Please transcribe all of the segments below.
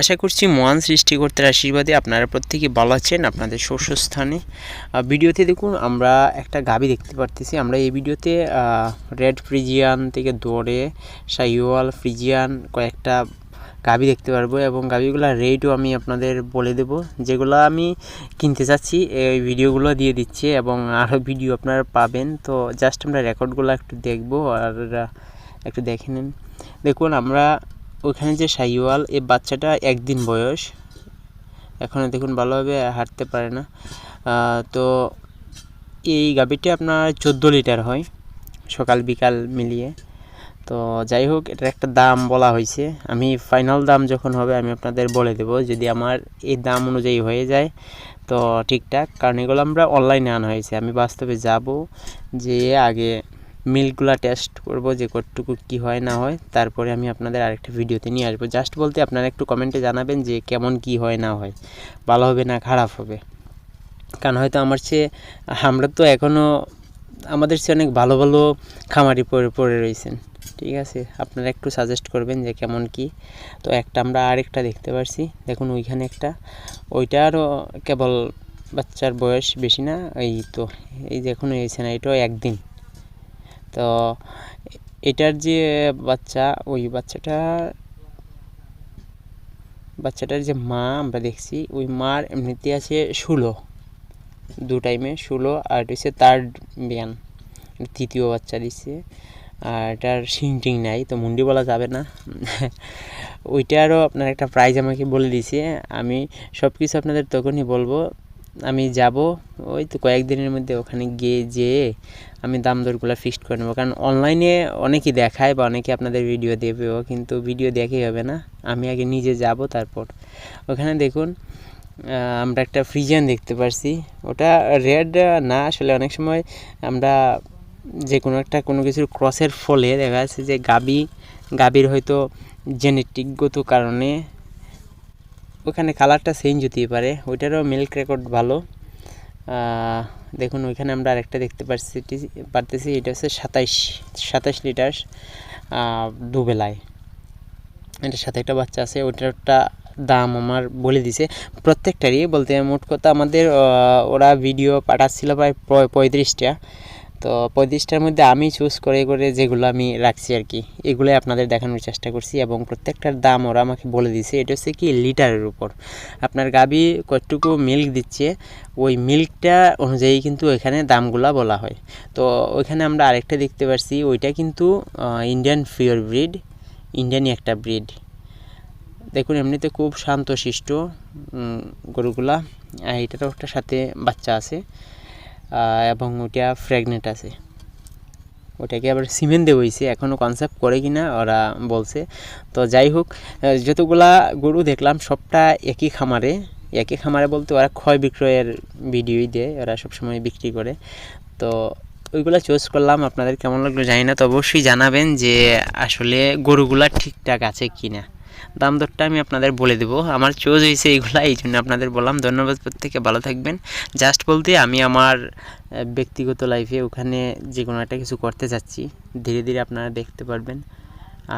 আশা করছি মহান সৃষ্টিকর্তার আশীর্বাদে আপনারা প্রত্যেকে ভালো আছেন, আপনাদের শস্যস্থানে ভিডিওতে দেখুন, আমরা একটা গাবি দেখতে পারতেছি। আমরা এই ভিডিওতে রেড ফ্রিজিয়ান থেকে দৌড়ে সাইওয়াল ফ্রিজিয়ান কয়েকটা গাবি দেখতে পারব এবং গাবিগুলোর রেটও আমি আপনাদের বলে দেব, যেগুলো আমি কিনতে চাচ্ছি। এই ভিডিওগুলো দিয়ে দিচ্ছি এবং আরও ভিডিও আপনারা পাবেন। তো জাস্ট আমরা রেকর্ডগুলো একটু দেখব আর একটু দেখে নিন। দেখুন, আমরা ওখানে যে সাইওয়াল এই বাচ্চাটা একদিন বয়স। এখনও দেখুন ভালোভাবে হাঁটতে পারে না। তো এই গাভীটি আপনার চোদ্দ লিটার হয়, সকাল বিকাল মিলিয়ে। তো যাই হোক, এটার একটা দাম বলা হয়েছে। আমি ফাইনাল দাম যখন হবে, আমি আপনাদের বলে দেব। যদি আমার এই দাম অনুযায়ী হয়ে যায়, তো ঠিকঠাক। কারণ এগুলো আমরা অনলাইনে আনা হয়েছে। আমি বাস্তবে যাব যে আগে মিল্কগুলো টেস্ট করব যে কতটুকু কী হয়, না হয়। তারপরে আমি আপনাদের আরেকটা ভিডিওতে নিয়ে আসব। জাস্ট বলতে আপনারা একটু কমেন্টে জানাবেন যে কেমন কি হয়, না হয়। ভালো হবে না খারাপ হবে? কারণ হয়তো আমার চেয়ে, আমরা তো এখনও আমাদের চেয়ে অনেক ভালো ভালো খামারি পড়ে পড়ে রয়েছেন। ঠিক আছে? আপনারা একটু সাজেস্ট করবেন যে কেমন কি? তো একটা আমরা আরেকটা দেখতে পারছি। দেখুন ওইখানে একটা ওইটারও কেবল বাচ্চার বয়স বেশি না, এই তো, এই দেখুন না, এটাও একদিন। তো এটার যে বাচ্চা, ওই বাচ্চাটা, বাচ্চাটার যে মা আমরা দেখছি, ওই মার এমনিতে আছে ষোলো। দু টাইমে ষোলো, আর এটা হচ্ছে থার্ড বিয়ান তৃতীয় বাচ্চা দিচ্ছে। আর এটার শিং টিং নাই, তো মুন্ডি বলা যাবে না। ওইটারও আপনার একটা প্রাইজ আমাকে বলে দিয়েছে। আমি সব কিছু আপনাদের তখনই বলব। আমি যাব, ওই তো কয়েকদিনের মধ্যে ওখানে গিয়ে যেয়ে আমি দাম দরগুলো ফিক্সড করে নেব। কারণ অনলাইনে অনেকেই দেখায় বা অনেকে আপনাদের ভিডিও দেবেও কিন্তু ভিডিও দেখেই হবে না। আমি আগে নিজে যাব, তারপর। ওখানে দেখুন আমরা একটা ফ্রিজিয়ান দেখতে পারছি। ওটা রেড না, আসলে অনেক সময় আমরা যে কোনো একটা, কোনো কিছুর ক্রসের ফলে দেখা যাচ্ছে যে গাবি, গাবির হয়তো জেনেটিকগত কারণে ওখানে কালারটা চেঞ্জ হতেই পারে। ওইটারও মিল্ক রেকর্ড ভালো। দেখুন, ওইখানে আমরা আরেকটা দেখতে পারছি, পারতেছি, এটা হচ্ছে সাতাইশ সাতাইশ লিটার দুবেলায়। এটার সাথে একটা বাচ্চা আছে ওইটারটা দাম আমার বলে দিছে। প্রত্যেকটারই বলতে মোট কথা আমাদের ওরা ভিডিও পাঠাচ্ছিল প্রায় পঁয়ত্রিশটা তো পঁয়ত্রিশটার মধ্যে আমি চুজ করে করে যেগুলো আমি রাখছি আর কি, এগুলোই আপনাদের দেখানোর চেষ্টা করছি এবং প্রত্যেকটার দাম ওরা আমাকে বলে দিছে এটা হচ্ছে কি লিটারের উপর। আপনার গাবি কতটুকু মিল্ক দিচ্ছে, ওই মিল্কটা অনুযায়ী কিন্তু এখানে দামগুলা বলা হয়। তো ওইখানে আমরা আরেকটা দেখতে পাচ্ছি ওইটা কিন্তু ইন্ডিয়ান পিওর ব্রিড ইন্ডিয়ানই একটা ব্রিড দেখুন, এমনিতে খুব শান্তশিষ্ট গরুগুলা আর এটারও একটা সাথে বাচ্চা আছে। এবং ওটা প্রেগনেন্ট আছে। ওটাকে আবার সিমেন্ট দেওয়া হয়েছে এখনও কনসেপ্ট করে কিনা ওরা বলছে। তো যাই হোক যতগুলা গরু দেখলাম, সবটা একই খামারে। একই খামারে বলতে ওরা ক্ষয় বিক্রয়ের ভিডিওই দেয়, ওরা সবসময় বিক্রি করে। তো ওইগুলো চুজ করলাম, আপনাদের কেমন লাগল জানি না, তো অবশ্যই জানাবেন যে আসলে গরুগুলা ঠিকঠাক আছে কি না দাম দরটা আমি আপনাদের বলে দেবো। আমার চোজ হয়েছে এইগুলা, এই জন্য আপনাদের বললাম। ধন্যবাদ প্রত্যেকে, ভালো থাকবেন। জাস্ট বলতে আমি আমার ব্যক্তিগত লাইফে ওখানে যে কোনো একটা কিছু করতে চাচ্ছি ধীরে ধীরে আপনারা দেখতে পারবেন।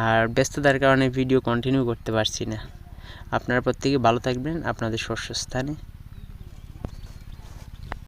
আর ব্যস্ততার কারণে ভিডিও কন্টিনিউ করতে পারছি না। আপনারা প্রত্যেকে ভালো থাকবেন। আপনাদের শস্যস্থানে